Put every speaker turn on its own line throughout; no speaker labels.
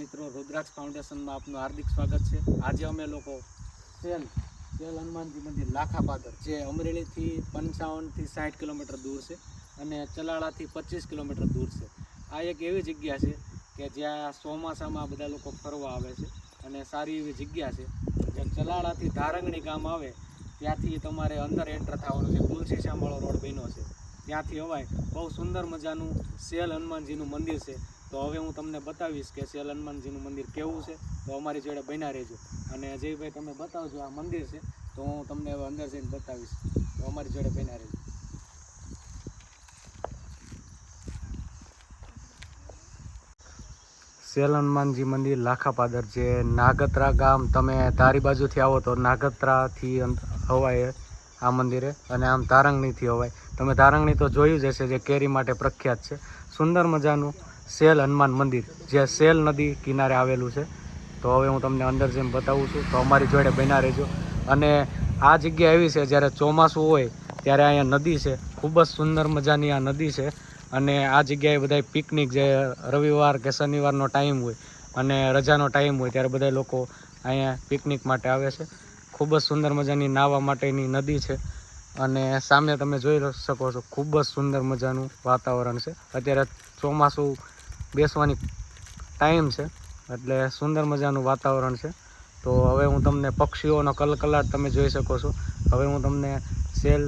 મિત્રો, રુદ્રાક્ષ ફાઉન્ડેશનમાં આપનું હાર્દિક સ્વાગત છે. આજે અમે લોકો સેલ સેલ હનુમાનજી મંદિર લાખા પાદર જે અમરેલીથી પંચાવનથી સાઠ કિલોમીટર દૂર છે અને ચલાળાથી પચીસ કિલોમીટર દૂર છે. આ એક એવી જગ્યા છે કે જ્યાં ચોમાસામાં બધા લોકો ફરવા આવે છે અને સારી એવી જગ્યા છે. જે ચલાળાથી ધારંગણી ગામ આવે, ત્યાંથી તમારે અંદર એન્ટર થવાનું છે. તુલસી શ્યામવાળો રોડ બન્યો છે. ત્યાંથી અવાય. બહુ સુંદર મજાનું સેલ હનુમાનજીનું મંદિર છે. તો હવે હું તમને બતાવીશ કે સેલ હનુમાનજીનું મંદિર કેવું છે. તો અમારી જોડે બન્યા રહેજો. અને અજયભાઈ, તમે બતાવજો આ મંદિર છે. તો હું તમને હવે અંદર જઈને બતાવીશ. તો અમારી જોડે બન્યા રહેજો. સેલ હનુમાનજી મંદિર લાખાપાદર જે નાગત્રા ગામ, તમે ધારી બાજુથી આવો તો નાગત્રાથી હવાય આ મંદિરે અને આમ તારંગણીથી હવાય. તમે તારંગણી તો જોયું જ હશે જે કેરી માટે પ્રખ્યાત છે. સુંદર મજાનું સેલ હનુમાન મંદિર, જે સેલ નદી કિનારે આવેલું છે. તો હવે હું તમને અંદર જેમ બતાવું છું, તો અમારી જોડે બન્યા રહેજો. અને આ જગ્યા એવી છે, જ્યારે ચોમાસું હોય, ત્યારે અહીંયા નદી છે. ખૂબ જ સુંદર મજાની આ નદી છે. અને આ જગ્યાએ બધા પિકનિક જે રવિવાર કે શનિવારનો ટાઈમ હોય, અને રજાનો ટાઈમ હોય, ત્યારે બધા લોકો અહીંયા પિકનિક માટે આવે છે. ખૂબ જ સુંદર મજાની નાહવા માટેની નદી છે. અને સામે તમે જોઈ શકો છો, ખૂબ જ સુંદર મજાનું વાતાવરણ છે. અત્યારે ચોમાસું બેસવાની ટાઈમ છે. એટલે સુંદર મજાનું વાતાવરણ છે. તો હવે હું તમને પક્ષીઓનો કલકલાટ તમે જોઈ શકો છો. હવે હું તમને સેલ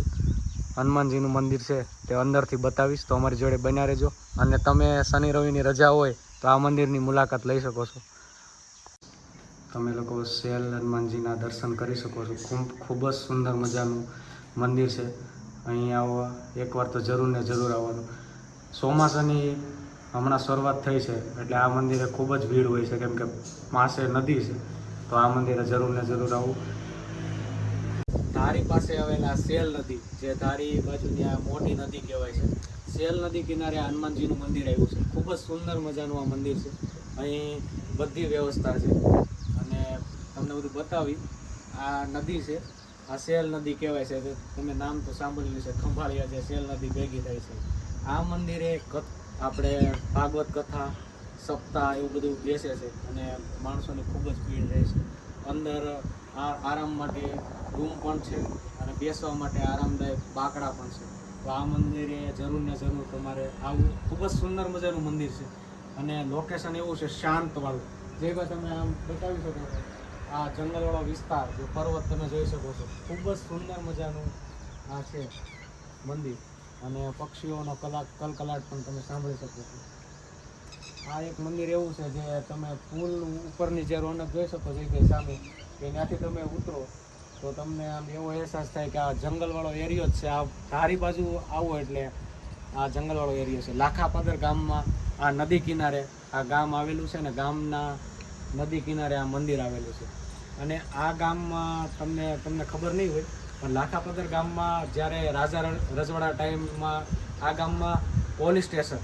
હનુમાનજીનું મંદિર છે તે અંદરથી બતાવીશ. તો અમારી જોડે બન્યા રહેજો. અને તમે શનિ રવિની રજા હોય તો આ મંદિરની મુલાકાત લઈ શકો છો. તમે લોકો સેલ હનુમાનજીના દર્શન કરી શકો છો. ખૂબ ખૂબ જ સુંદર મજાનું મંદિર છે. અહીં આવવા એકવાર તો જરૂર ને જરૂર આવવાનું ચોમાસાની હમણાં શરૂઆત થઈ છે. એટલે આ મંદિરે ખૂબ જ ભીડ હોય છે, કેમ કે પાસે નદી છે. તો આ મંદિરે જરૂર ને જરૂર આવું. ધારી પાસે આવેલા સેલ નદી, જે ધારી બાજુની આ મોટી નદી કહેવાય છે. સેલ નદી કિનારે હનુમાનજીનું મંદિર આવ્યું છે. ખૂબ જ સુંદર મજાનું આ મંદિર છે. અહીં બધી વ્યવસ્થા છે. અને તમને બધું બતાવી, આ નદી છે, આ સેલ નદી કહેવાય છે. તમે નામ તો સાંભળ્યું છે ખંભાળિયા જે સેલ નદી ભેગી થાય છે. આ મંદિરે આપણે ભાગવત કથા, સપ્તાહ એવું બધું બેસે છે અને માણસોની ખૂબ જ ભીડ રહે છે. અંદર આરામ માટે રૂમ પણ છે અને બેસવા માટે આરામદાયક બાકડા પણ છે. તો આ મંદિરે જરૂર ને જરૂર તમારે આવું ખૂબ જ સુંદર મજાનું મંદિર છે અને લોકેશન એવું છે શાંતવાળું. જે ભાઈ તમે આમ બતાવી શકો છો, આ જંગલવાળો વિસ્તાર, જે પર્વત તમે જોઈ શકો છો, ખૂબ જ સુંદર મજાનું આ છે મંદિર. અને પક્ષીઓનો કલાક, કલકલાટ પણ તમે સાંભળી શકો છો. આ એક મંદિર એવું છે જે તમે પુલ ઉપરની જે રોનક જોઈ શકો છો કે સામે, કે ત્યાંથી તમે ઉતરો, તો તમને આમ એવો અહેસાસ થાય કે આ જંગલવાળો એરિયો જ છે. આ ધારી બાજુ આવો એટલે આ જંગલવાળો એરિયો છે. લાખાપદર ગામમાં આ નદી કિનારે આ ગામ આવેલું છે ને ગામના નદી કિનારે આ મંદિર આવેલું છે. અને આ ગામમાં તમને તમને ખબર નહીં હોય પણ લાખાપદર ગામમાં જ્યારે રાજા રજવાડા ટાઈમમાં આ ગામમાં પોલીસ સ્ટેશન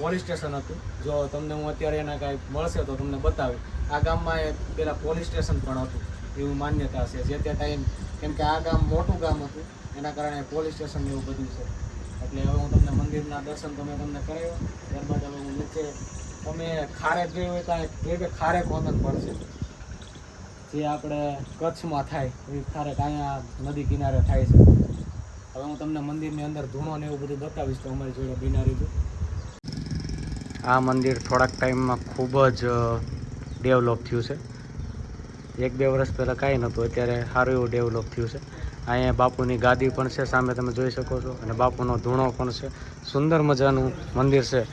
પોલીસ સ્ટેશન હતું. જો તમને હું અત્યારે એના કાંઈ મળશે તો તમને બતાવી આ ગામમાં એ પેલા પોલીસ સ્ટેશન પણ હતું. એવું માન્યતા છે. જે તે ટાઈમ કેમ કે આ ગામ મોટું ગામ હતું. એના કારણે પોલીસ સ્ટેશન એવું બધું છે. એટલે હવે હું તમને મંદિરના દર્શન તમે તમને કરાવ્યો. ત્યારબાદ હવે હું નીચે તમે ખારેક જોયું હોય તો ખારેક વંદન પડશે જે આપણે કચ્છમાં થાય, એ ખારેક અહીંયા નદી કિનારે થાય છે. હવે હું તમને મંદિરની અંદર ધૂણો ને એવું બધું બતાવીશ તો અમારી જોડે બિનારી રીતું આ મંદિર થોડાક ટાઈમમાં ખૂબ જ ડેવલપ થયું છે. એક બે વર્ષ પહેલાં કાંઈ નહોતું, અત્યારે સારું એવું ડેવલપ થયું છે. અહીંયા બાપુની ગાદી પણ છે, સામે તમે જોઈ શકો છો, અને બાપુનો ધૂણો પણ છે. સુંદર મજાનું મંદિર છે.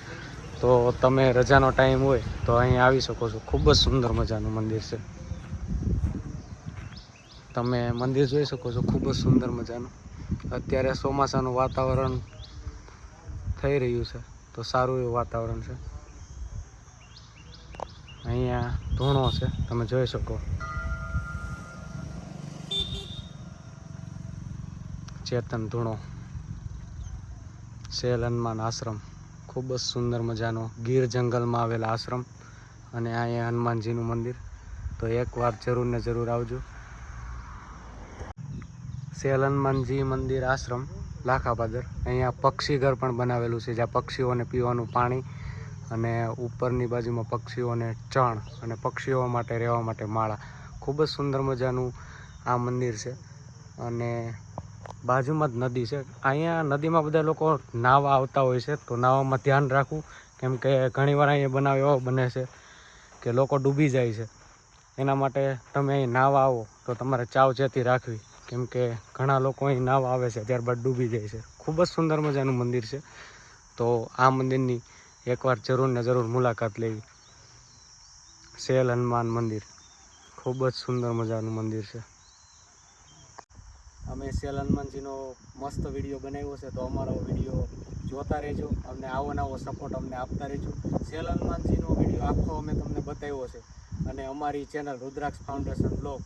તો તમે રજાનો ટાઈમ હોય તો અહીં આવી શકો છો. ખૂબ જ સુંદર મજાનું મંદિર છે. તમે મંદિર જોઈ શકો છો, ખૂબ જ સુંદર મજાનું. અત્યારે ચોમાસાનું વાતાવરણ થઈ રહ્યું છે, તો સારું એવું વાતાવરણ છે. અહીંયા ધૂણો છે, તમે જોઈ શકો. ચેતન ધૂણો શેલ હનુમાન આશ્રમ, ખૂબ જ સુંદર મજાનો ગીર જંગલમાં આવેલા આશ્રમ, અને અહીંયા હનુમાનજીનું મંદિર. તો એકવાર જરૂર ને જરૂર આવજો. શેલ હનુમાનજી મંદિર આશ્રમ લાખાપાદર અહીંયા પક્ષી ઘર પણ બનાવેલું છે, જ્યાં પક્ષીઓને પીવાનું પાણી અને ઉપરની બાજુમાં પક્ષીઓને ચણ અને પક્ષીઓ માટે રહેવા માટે માળા. ખૂબ જ સુંદર મજાનું આ મંદિર છે અને બાજુમાં જ નદી છે. અહીંયા નદીમાં બધા લોકો નાવા આવતા હોય છે, તો નાવામાં ધ્યાન રાખવું. કેમ કે ઘણીવાર અહીંયા બનાવ એવો બને છે કે લોકો ડૂબી જાય છે. એના માટે તમે અહીં નાહવા આવો, તો તમારે ચાવચેતી રાખવી. કેમ કે ઘણા લોકો અહીં નાહવા આવે છે, ત્યારબાદ ડૂબી જાય છે. ખૂબ જ સુંદર મજાનું મંદિર છે. તો આ મંદિરની એકવાર જરૂર ને જરૂર મુલાકાત લેવી. સેલ હનુમાન મંદિર. ખૂબ જ સુંદર મજાનું મંદિર છે. અમે સેલ હનુમાનજીનો મસ્ત વીડિયો બનાવ્યો છે, તો અમારો વીડિયો જોતા રહેજો. અમને આવો નવો સપોર્ટ અમને આપતા રહેજો. સેલ હનુમાનજીનો વીડિયો આખો અમે તમને બતાવ્યો છે. અને અમારી ચેનલ રુદ્રાક્ષ ફાઉન્ડેશન બ્લોગ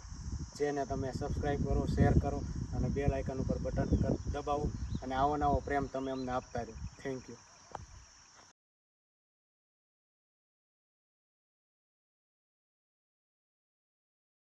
જેને તમે સબસ્ક્રાઈબ કરો શેર કરો અને બેલ આઇકન ઉપર બટન દબાવો અને આવો નવો પ્રેમ તમે અમને આપતા રહો. Thank you